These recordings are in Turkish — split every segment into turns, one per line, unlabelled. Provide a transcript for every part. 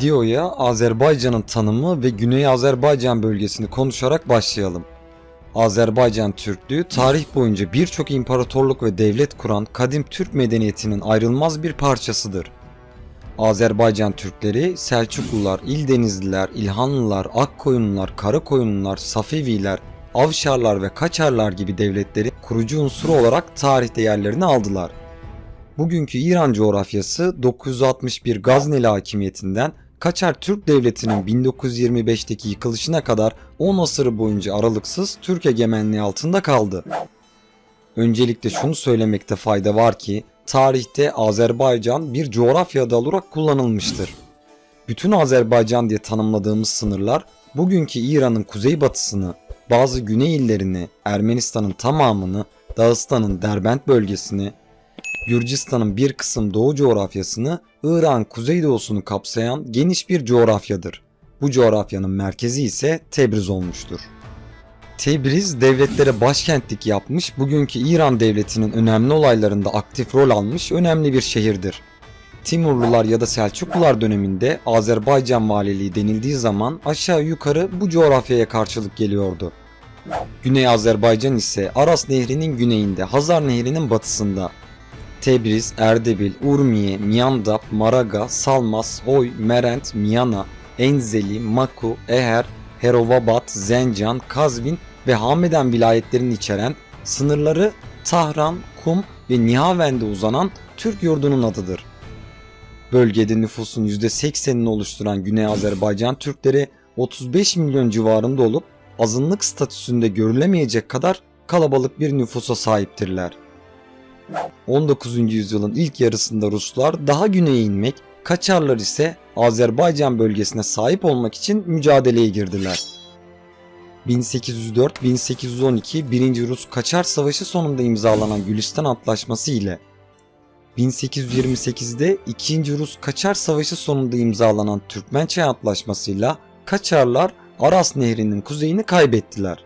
Videoya Azerbaycan'ın tanımı ve Güney Azerbaycan bölgesini konuşarak başlayalım. Azerbaycan Türklüğü tarih boyunca birçok imparatorluk ve devlet kuran kadim Türk medeniyetinin ayrılmaz bir parçasıdır. Azerbaycan Türkleri Selçuklular, İldenizliler, İlhanlılar, Akkoyunlular, Karakoyunlular, Safeviler, Avşarlar ve Kaçarlar gibi devletlerin kurucu unsuru olarak tarihte yerlerini aldılar. Bugünkü İran coğrafyası 961 Gazneli hakimiyetinden Kaçar Türk Devleti'nin 1925'teki yıkılışına kadar 10 asırı boyunca aralıksız Türk egemenliği altında kaldı. Öncelikle şunu söylemekte fayda var ki tarihte Azerbaycan bir coğrafya adı olarak kullanılmıştır. Bütün Azerbaycan diye tanımladığımız sınırlar bugünkü İran'ın kuzeybatısını, bazı güney illerini, Ermenistan'ın tamamını, Dağıstan'ın Derbent bölgesini, Gürcistan'ın bir kısım doğu coğrafyasını, İran kuzeydoğusunu kapsayan geniş bir coğrafyadır. Bu coğrafyanın merkezi ise Tebriz olmuştur. Tebriz devletlere başkentlik yapmış, bugünkü İran devletinin önemli olaylarında aktif rol almış önemli bir şehirdir. Timurlular ya da Selçuklular döneminde Azerbaycan valiliği denildiği zaman aşağı yukarı bu coğrafyaya karşılık geliyordu. Güney Azerbaycan ise Aras Nehri'nin güneyinde, Hazar Nehri'nin batısında. Tebriz, Erdebil, Urmiye, Miyandap, Maraga, Salmas, Hoy, Merent, Miyana, Enzeli, Maku, Eher, Herovabat, Zencan, Kazvin ve Hameden vilayetlerini içeren sınırları Tahran, Kum ve Nihavend'e uzanan Türk yurdunun adıdır. Bölgede nüfusun %80'ini oluşturan Güney Azerbaycan Türkleri 35 milyon civarında olup azınlık statüsünde görülemeyecek kadar kalabalık bir nüfusa sahiptirler. 19. yüzyılın ilk yarısında Ruslar daha güneye inmek, Kaçarlar ise Azerbaycan bölgesine sahip olmak için mücadeleye girdiler. 1804-1812 1. Rus Kaçar Savaşı sonunda imzalanan Gülistan Antlaşması ile 1828'de 2. Rus Kaçar Savaşı sonunda imzalanan Türkmençay Antlaşması'yla Kaçarlar Aras Nehri'nin kuzeyini kaybettiler.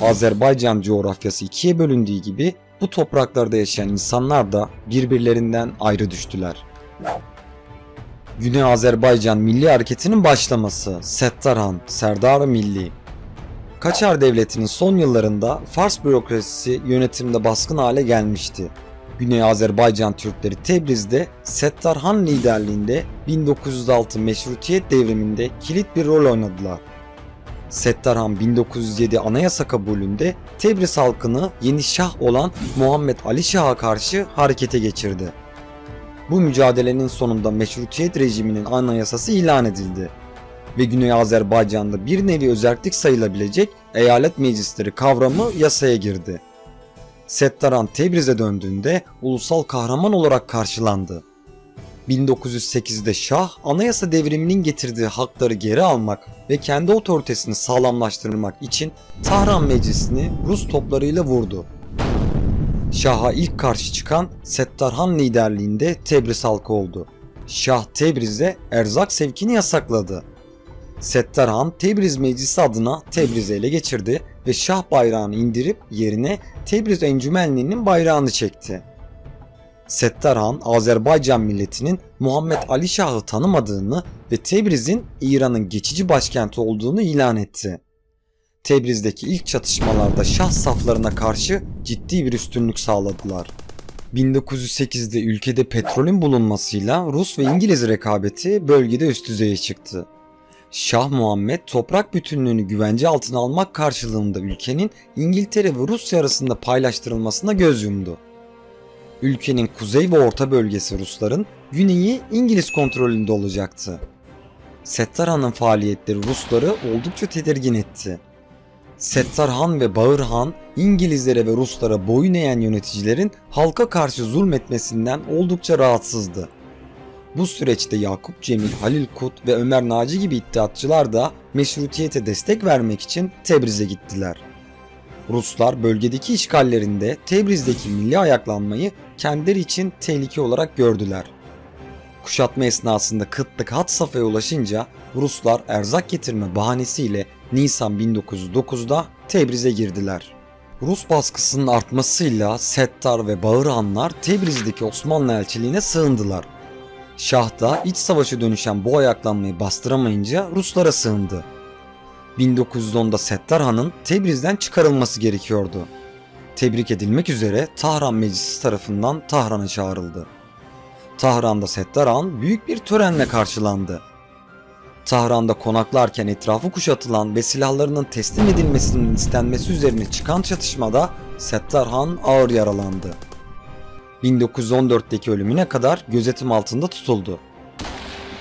Azerbaycan coğrafyası ikiye bölündüğü gibi bu topraklarda yaşayan insanlar da birbirlerinden ayrı düştüler. Güney Azerbaycan Milli Hareketi'nin başlaması Settarhan, Serdar Milli Kaçar Devleti'nin son yıllarında Fars bürokrasisi yönetimde baskın hale gelmişti. Güney Azerbaycan Türkleri Tebriz'de Settarhan liderliğinde 1906 Meşrutiyet devriminde kilit bir rol oynadılar. Settarhan 1907 anayasa kabulünde Tebriz halkını yeni şah olan Muhammed Ali Şah'a karşı harekete geçirdi. Bu mücadelenin sonunda meşrutiyet rejiminin anayasası ilan edildi ve Güney Azerbaycan'da bir nevi özellik sayılabilecek eyalet meclisleri kavramı yasaya girdi. Settaran Tebriz'e döndüğünde ulusal kahraman olarak karşılandı. 1908'de Şah anayasa devriminin getirdiği hakları geri almak ve kendi otoritesini sağlamlaştırmak için Tahran Meclisi'ni Rus toplarıyla vurdu. Şah'a ilk karşı çıkan Settarhan liderliğinde Tebriz halkı oldu. Şah Tebriz'e erzak sevkini yasakladı. Settarhan Tebriz Meclisi adına Tebriz'i ele geçirdi ve Şah bayrağını indirip yerine Tebriz Encümenliği'nin bayrağını çekti. Settarhan Azerbaycan milletinin Muhammed Ali Şah'ı tanımadığını ve Tebriz'in İran'ın geçici başkenti olduğunu ilan etti. Tebriz'deki ilk çatışmalarda Şah saflarına karşı ciddi bir üstünlük sağladılar. 1908'de ülkede petrolün bulunmasıyla Rus ve İngiliz rekabeti bölgede üst düzeye çıktı. Şah Muhammed toprak bütünlüğünü güvence altına almak karşılığında ülkenin İngiltere ve Rusya arasında paylaştırılmasına göz yumdu. Ülkenin kuzey ve orta bölgesi Rusların, güneyi İngiliz kontrolünde olacaktı. Settarhan'ın faaliyetleri Rusları oldukça tedirgin etti. Settarhan ve Bağırhan İngilizlere ve Ruslara boyun eğen yöneticilerin halka karşı zulmetmesinden oldukça rahatsızdı. Bu süreçte Yakup Cemil, Halil Kut ve Ömer Naci gibi iddiatçılar da meşrutiyete destek vermek için Tebriz'e gittiler. Ruslar bölgedeki işgallerinde Tebriz'deki milli ayaklanmayı kendileri için tehlike olarak gördüler. Kuşatma esnasında kıtlık had safhaya ulaşınca Ruslar erzak getirme bahanesiyle Nisan 1909'da Tebriz'e girdiler. Rus baskısının artmasıyla Settar ve Bağırhanlar Tebriz'deki Osmanlı elçiliğine sığındılar. Şah da iç savaşı dönüşen bu ayaklanmayı bastıramayınca Ruslara sığındı. 1910'da Settar Han'ın Tebriz'den çıkarılması gerekiyordu. Tebrik edilmek üzere Tahran Meclisi tarafından Tahran'a çağrıldı. Tahran'da Settar Han büyük bir törenle karşılandı. Tahran'da konaklarken etrafı kuşatılan ve silahlarının teslim edilmesinin istenmesi üzerine çıkan çatışmada Settar Han ağır yaralandı. 1914'teki ölümüne kadar gözetim altında tutuldu.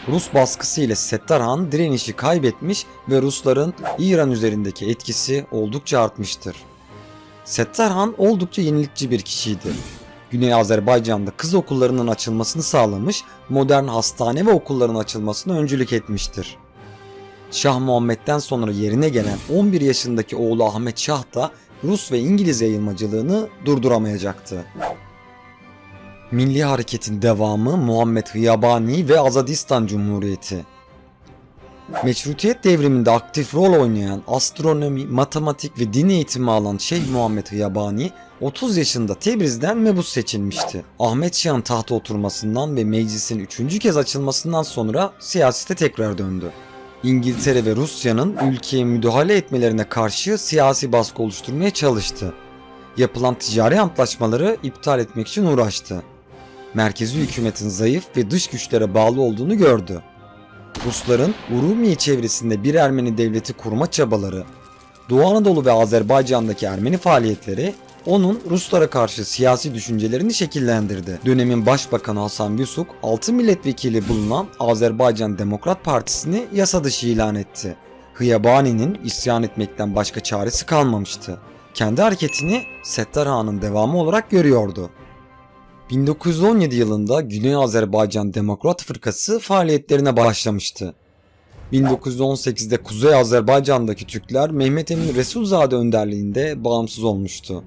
Rus baskısı ile Settar Han direnişi kaybetmiş ve Rusların İran üzerindeki etkisi oldukça artmıştır. Settar Han oldukça yenilikçi bir kişiydi. Güney Azerbaycan'da kız okullarının açılmasını sağlamış, modern hastane ve okulların açılmasına öncülük etmiştir. Şah Muhammed'den sonra yerine gelen 11 yaşındaki oğlu Ahmet Şah da Rus ve İngiliz yayılmacılığını durduramayacaktı. Milli Hareket'in devamı Muhammed Hıyabani ve Azadistan Cumhuriyeti. Meşrutiyet devriminde aktif rol oynayan astronomi, matematik ve din eğitimi alan Şeyh Muhammed Hıyabani 30 yaşında Tebriz'den mebus seçilmişti. Ahmet Şah'ın tahta oturmasından ve meclisin 3. kez açılmasından sonra siyasete tekrar döndü. İngiltere ve Rusya'nın ülkeye müdahale etmelerine karşı siyasi baskı oluşturmaya çalıştı. Yapılan ticari antlaşmaları iptal etmek için uğraştı. Merkezi hükümetin zayıf ve dış güçlere bağlı olduğunu gördü. Rusların Urumiye çevresinde bir Ermeni devleti kurma çabaları, Doğu Anadolu ve Azerbaycan'daki Ermeni faaliyetleri onun Ruslara karşı siyasi düşüncelerini şekillendirdi. Dönemin Başbakanı Hasan Yusuk 6 milletvekili bulunan Azerbaycan Demokrat Partisi'ni yasa dışı ilan etti. Hıyabani'nin isyan etmekten başka çaresi kalmamıştı. Kendi hareketini Settar Han'ın devamı olarak görüyordu. 1917 yılında Güney Azerbaycan Demokrat Fırkası faaliyetlerine başlamıştı. 1918'de Kuzey Azerbaycan'daki Türkler Mehmet Emin Resulzade önderliğinde bağımsız olmuştu.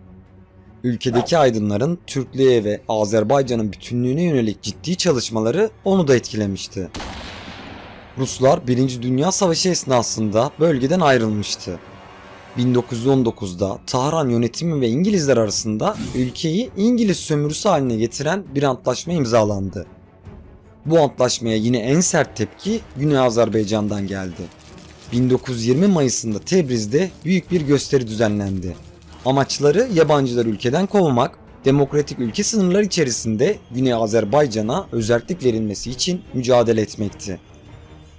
Ülkedeki aydınların Türklüğe ve Azerbaycan'ın bütünlüğüne yönelik ciddi çalışmaları onu da etkilemişti. Ruslar 1. Dünya Savaşı esnasında bölgeden ayrılmıştı. 1919'da Tahran yönetimi ve İngilizler arasında ülkeyi İngiliz sömürüsü haline getiren bir antlaşma imzalandı. Bu antlaşmaya yine en sert tepki Güney Azerbaycan'dan geldi. 1920 Mayıs'ında Tebriz'de büyük bir gösteri düzenlendi. Amaçları yabancıları ülkeden kovmak, demokratik ülke sınırları içerisinde Güney Azerbaycan'a özellik verilmesi için mücadele etmekti.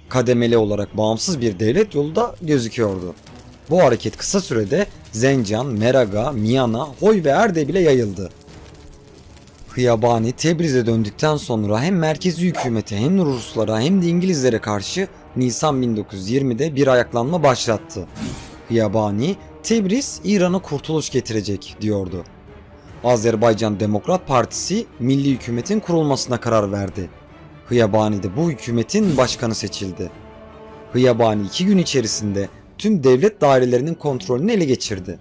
Kademeli olarak bağımsız bir devlet yolu da gözüküyordu. Bu hareket kısa sürede Zencan, Meraga, Miyana, Hoy ve Erdebil'e yayıldı. Hıyabani Tebriz'e döndükten sonra hem merkezi hükümete hem Ruslara hem de İngilizlere karşı Nisan 1920'de bir ayaklanma başlattı. Hıyabani, Tebriz İran'a kurtuluş getirecek diyordu. Azerbaycan Demokrat Partisi milli hükümetin kurulmasına karar verdi. Hıyabani de bu hükümetin başkanı seçildi. Hıyabani iki gün içerisinde tüm devlet dairelerinin kontrolünü ele geçirdi.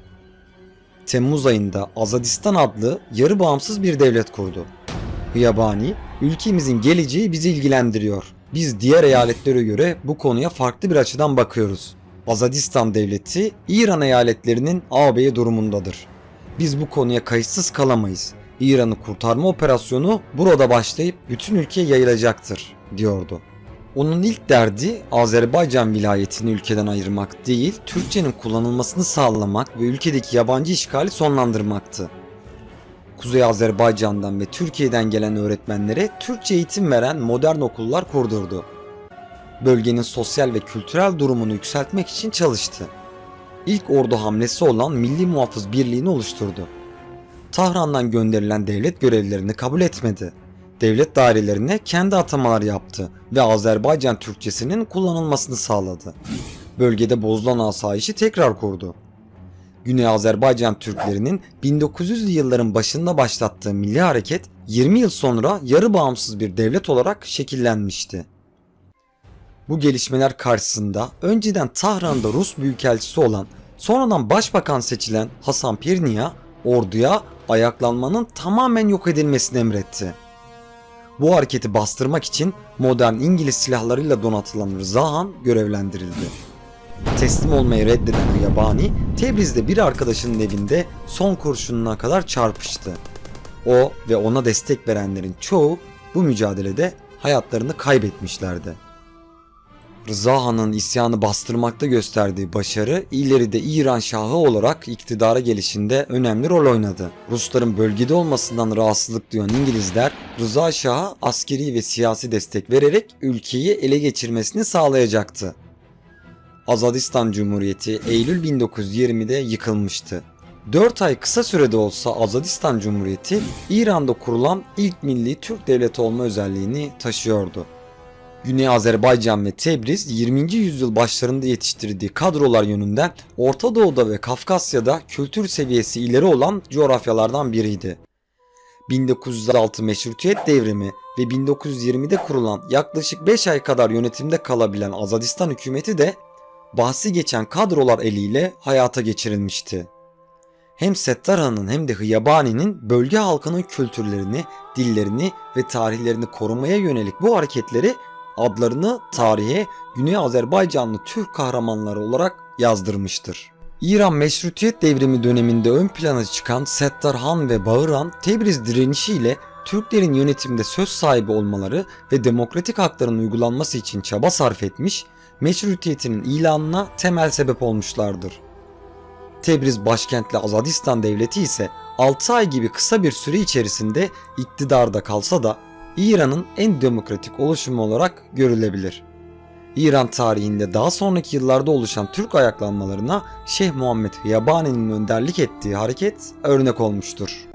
Temmuz ayında Azadistan adlı yarı bağımsız bir devlet kurdu. Hıyabani, ülkemizin geleceği bizi ilgilendiriyor. Biz diğer eyaletlere göre bu konuya farklı bir açıdan bakıyoruz. Azadistan devleti İran eyaletlerinin ağabey durumundadır. Biz bu konuya kayıtsız kalamayız. İran'ı kurtarma operasyonu burada başlayıp bütün ülkeye yayılacaktır, diyordu. Onun ilk derdi Azerbaycan vilayetini ülkeden ayırmak değil, Türkçenin kullanılmasını sağlamak ve ülkedeki yabancı işgali sonlandırmaktı. Kuzey Azerbaycan'dan ve Türkiye'den gelen öğretmenlere Türkçe eğitim veren modern okullar kurdurdu. Bölgenin sosyal ve kültürel durumunu yükseltmek için çalıştı. İlk ordu hamlesi olan Milli Muhafız Birliği'ni oluşturdu. Tahran'dan gönderilen devlet görevlilerini kabul etmedi devlet dairelerine kendi atamalar yaptı ve Azerbaycan Türkçesinin kullanılmasını sağladı. Bölgede bozulan asayişi tekrar kurdu. Güney Azerbaycan Türklerinin 1900'lü yılların başında başlattığı milli hareket 20 yıl sonra yarı bağımsız bir devlet olarak şekillenmişti. Bu gelişmeler karşısında önceden Tahran'da Rus büyükelçisi olan sonradan başbakan seçilen Hasan Pirnia orduya ayaklanmanın tamamen yok edilmesini emretti. Bu hareketi bastırmak için modern İngiliz silahlarıyla donatılan Rıza Han görevlendirildi. Teslim olmayı reddeden Yabani, Tebriz'de bir arkadaşının evinde son kurşununa kadar çarpıştı. O ve ona destek verenlerin çoğu bu mücadelede hayatlarını kaybetmişlerdi. Rıza Han'ın isyanı bastırmakta gösterdiği başarı ileride İran Şahı olarak iktidara gelişinde önemli rol oynadı. Rusların bölgede olmasından rahatsızlık duyan İngilizler Rıza Şah'a askeri ve siyasi destek vererek ülkeyi ele geçirmesini sağlayacaktı. Azadistan Cumhuriyeti Eylül 1920'de yıkılmıştı. 4 ay kısa sürede olsa Azadistan Cumhuriyeti İran'da kurulan ilk milli Türk devleti olma özelliğini taşıyordu. Güney Azerbaycan ve Tebriz 20. yüzyıl başlarında yetiştirdiği kadrolar yönünden Orta Doğu'da ve Kafkasya'da kültür seviyesi ileri olan coğrafyalardan biriydi. 1906 Meşrutiyet Devrimi ve 1920'de kurulan yaklaşık 5 ay kadar yönetimde kalabilen Azadistan hükümeti de bahsi geçen kadrolar eliyle hayata geçirilmişti. Hem Settar Han'ın hem de Hıyabani'nin bölge halkının kültürlerini, dillerini ve tarihlerini korumaya yönelik bu hareketleri adlarını tarihe Güney Azerbaycanlı Türk kahramanları olarak yazdırmıştır. İran Meşrutiyet Devrimi döneminde ön plana çıkan Settar Han ve Bağıran Tebriz direnişiyle Türklerin yönetimde söz sahibi olmaları ve demokratik hakların uygulanması için çaba sarf etmiş, meşrutiyetinin ilanına temel sebep olmuşlardır. Tebriz başkentli Azadistan devleti ise 6 ay gibi kısa bir süre içerisinde iktidarda kalsa da İran'ın en demokratik oluşumu olarak görülebilir. İran tarihinde daha sonraki yıllarda oluşan Türk ayaklanmalarına Şeyh Muhammed Hıyabani'nin önderlik ettiği hareket örnek olmuştur.